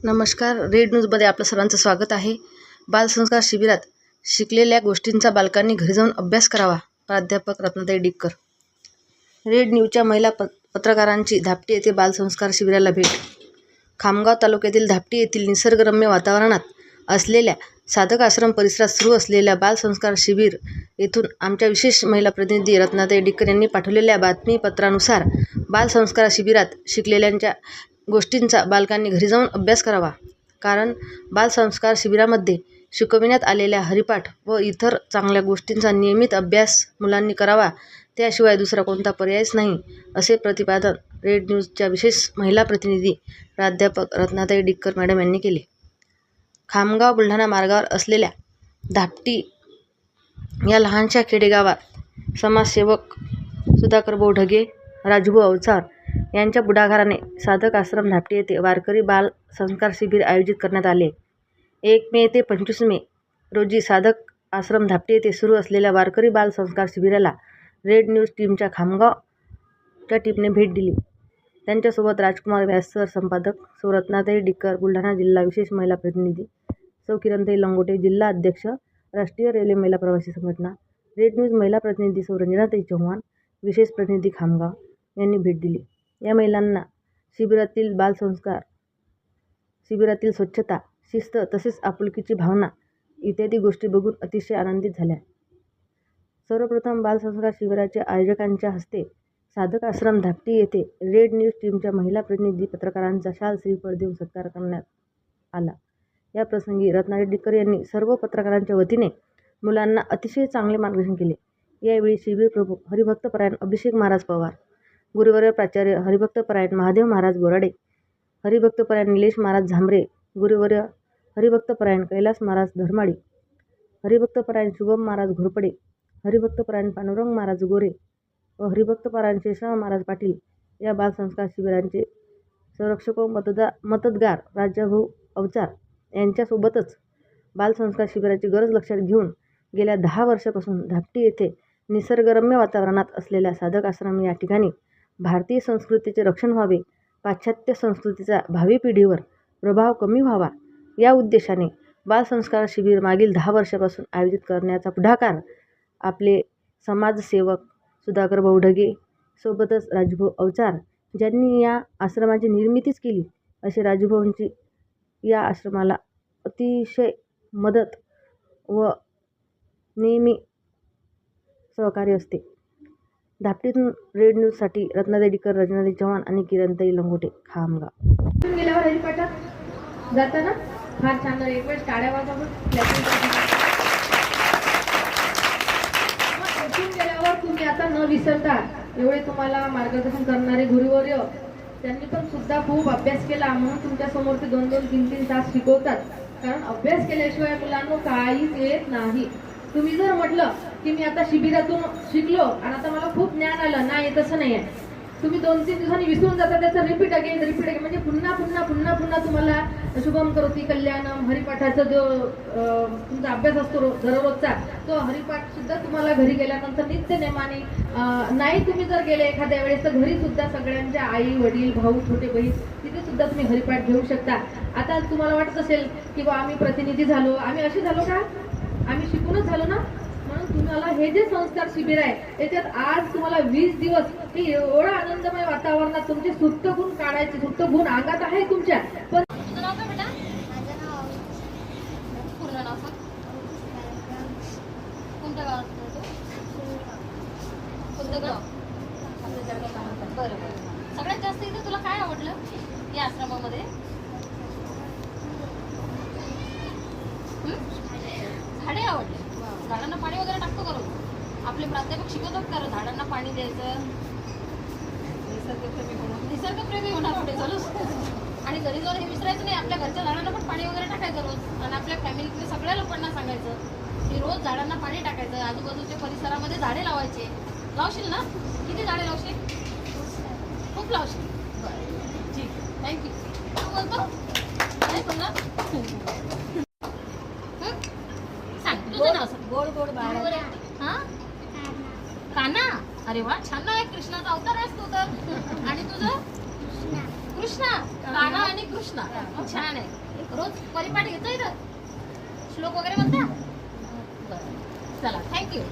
नमस्कार. रेड न्यूजमध्ये आपलं सर्वांचं स्वागत आहे. बालसंस्कार शिबिरात शिकलेल्या गोष्टींचा बालकांनी घरी जाऊन अभ्यास करावा. प्राध्यापक रत्नाताई डिक्कर रेड न्यूजच्या महिला प पत्रकारांची धापटी येथे बालसंस्कार शिबिराला भेट. खामगाव तालुक्यातील धापटी येथील निसर्गरम्य वातावरणात असलेल्या साधक आश्रम परिसरात सुरू असलेल्या बालसंस्कार शिबिर येथून आमच्या विशेष महिला प्रतिनिधी रत्नाताई डिक्कर यांनी पाठवलेल्या बातमीपत्रानुसार बालसंस्कार शिबिरात शिकलेल्यांच्या गोष्टींचा बालकांनी घरी जाऊन अभ्यास करावा. कारण बालसंस्कार शिबिरामध्ये शिकविण्यात आलेल्या हरिपाठ व इतर चांगल्या गोष्टींचा नियमित अभ्यास मुलांनी करावा त्याशिवाय दुसरा कोणता पर्यायच नाही असे प्रतिपादन रेड न्यूजच्या विशेष महिला प्रतिनिधी प्राध्यापक रत्नाताई डिक्कर मॅडम यांनी केले. खामगाव बुलढाणा मार्गावर असलेल्या धापटी या लहानशा खेडेगावात समाजसेवक सुधाकर बोढगे राजूभाऊ अवचार यांच्या पुढाकाराने साधक आश्रम धापटी येथे वारकरी बाल संस्कार शिबिर आयोजित करण्यात आले. एक मे ते पंचवीस मे रोजी साधक आश्रम धापटी येथे सुरू असलेल्या वारकरी बाल संस्कार शिबिराला रेड न्यूज टीमच्या खामगावच्या टीमने भेट दिली. त्यांच्यासोबत राजकुमार व्यास सर संपादक सुरत्नाताई डिक्कर बुलढाणा जिल्हा विशेष महिला प्रतिनिधी सौ किरणताई लंगोटे जिल्हा अध्यक्ष राष्ट्रीय रेल्वे महिला प्रवासी संघटना रेड न्यूज महिला प्रतिनिधी सौ रंजनाताई चव्हाण विशेष प्रतिनिधी खामगाव यांनी भेट दिली. या महिलांना शिबिरातील बालसंस्कार शिबिरातील स्वच्छता शिस्त तसेच आपुलकीची भावना इत्यादी गोष्टी बघून अतिशय आनंदित झाल्या. सर्वप्रथम बालसंस्कार शिबिराच्या आयोजकांच्या हस्ते साधक आश्रम धापटी येथे रेड न्यूज टीमच्या महिला प्रतिनिधी पत्रकारांचा शाल श्रीफळ देऊन सत्कार करण्यात आला. या प्रसंगी रत्नागिरी यांनी सर्व पत्रकारांच्या वतीने मुलांना अतिशय चांगले मार्गदर्शन केले. यावेळी शिबिर प्रमुख हरिभक्तपरायण अभिषेक महाराज पवार गुरुवर्य प्राचार्य हरिभक्तपरायण महादेव महाराज बोराडे हरिभक्तपरायण निलेश महाराज झांबरे गुरुवर्य हरिभक्तपरायण कैलास महाराज धर्माडी हरिभक्तपरायण शुभम महाराज घोरपडे हरिभक्तपरायण पांडुरंग महाराज गोरे व हरिभक्तपरायण शेषराव महाराज पाटील या बालसंस्कार शिबिरांचे संरक्षक व मतदा मतदगार राजाभाऊ अवचार यांच्यासोबतच बालसंस्कार शिबिराची गरज लक्षात घेऊन गेल्या दहा वर्षापासून धापटी येथे निसर्गरम्य वातावरणात असलेल्या साधक आश्रम या ठिकाणी भारतीय संस्कृतीचे रक्षण व्हावे. पाश्चात्य संस्कृतीचा भावी पिढीवर प्रभाव कमी व्हावा. या उद्देशाने बालसंस्कार शिबिर मागील दहा वर्षापासून आयोजित करण्याचा पुढाकार आपले समाजसेवक सुधाकर बौढगे सोबतच राजूभाऊ अवचार ज्यांनी या आश्रमाची निर्मितीच केली असे राजूभाऊंची या आश्रमाला अतिशय मदत व नेहमी सहकार्य असते. धापटीतून रेड न्यूजसाठी रत्नादेडीकर डिकर चव्हाण आणि किरणताई लंगोटे खामगाव. गेल्यावर जाताना? फार छान एक वेळेस टाळ्या वाजवा गेल्यावर तुम्ही आता न विसरता एवढे तुम्हाला मार्गदर्शन करणारे गुरुवर्य त्यांनी पण सुद्धा खूप अभ्यास केला. म्हणून तुमच्यासमोर ते दोन दोन तीन तीन तास शिकवतात. कारण अभ्यास केल्याशिवाय मुलांना काहीच येत नाही. तुम्ही जर म्हटलं की मी आता शिबिरातून शिकलो आणि आता मला खूप ज्ञान आलं नाही तसं नाही आहे तुम्ही दोन तीन दिवसांनी विसरून जाता त्याचं रिपीट अगेन रिपीट अगेन म्हणजे पुन्हा पुन्हा पुन्हा पुन्हा तुम्हाला शुभम करोती कल्याणम हरिपाठाचा जो तुमचा अभ्यास असतो दररोजचा तो हरिपाठ सुद्धा तुम्हाला घरी गेल्यानंतर नित्य नेमाने नाही तुम्ही जर गेले एखाद्या वेळेस तर घरी सुद्धा सगळ्यांच्या आई वडील भाऊ छोटे बहीण तिथे सुद्धा तुम्ही हरिपाठ घेऊ शकता. आता तुम्हाला वाटत असेल की बा आम्ही प्रतिनिधी झालो. आम्ही असे झालो का? आम्ही शिकूनच झालो ना? म्हणून तुम्हाला हे जे संस्कार शिबिर आहे त्याच्यात आज तुम्हाला वीस दिवस हे एवढं आनंदमय वातावरणात तुमचे सुप्त गुण काढायचे सुप्त गुण अंगात आहे तुमच्या. पण सगळ्यात जास्त इथं तुला काय आवडलं? या आश्रमामध्ये हं? झाडे आवडले. झाडांना पाणी वगैरे टाकतो करून. आपले प्राध्यापक शिकवतात का रे झाडांना पाणी द्यायचं. निसर्गप्रेमी होणं निसर्गप्रेमी होणार पुढे चालू आणि घरी जाऊन हे विसरायचं नाही आपल्या घरच्या झाडांना पण पाणी वगैरे टाकायचं रोज. आणि आपल्या फॅमिलीतल्या सगळ्या लोकांना सांगायचं की रोज झाडांना पाणी टाकायचं. आजूबाजूच्या परिसरामध्ये झाडे लावायचे. लावशील ना? किती झाडे लावशील? खूप लावशील. बरं. ठीक. थँक्यू बोलतो? नाही? सांग तुझं नाव सांग गोड गोड बाळ. हा? काना अरे वा छान आहे कृष्णाचा अवतार आहेस तू तर. आणि तुझं? कृष्णा. काना आणि कृष्णा. छान आहे. रोज परिपाठ घेतो इथं श्लोक वगैरे म्हणता बरं. चला थँक्यू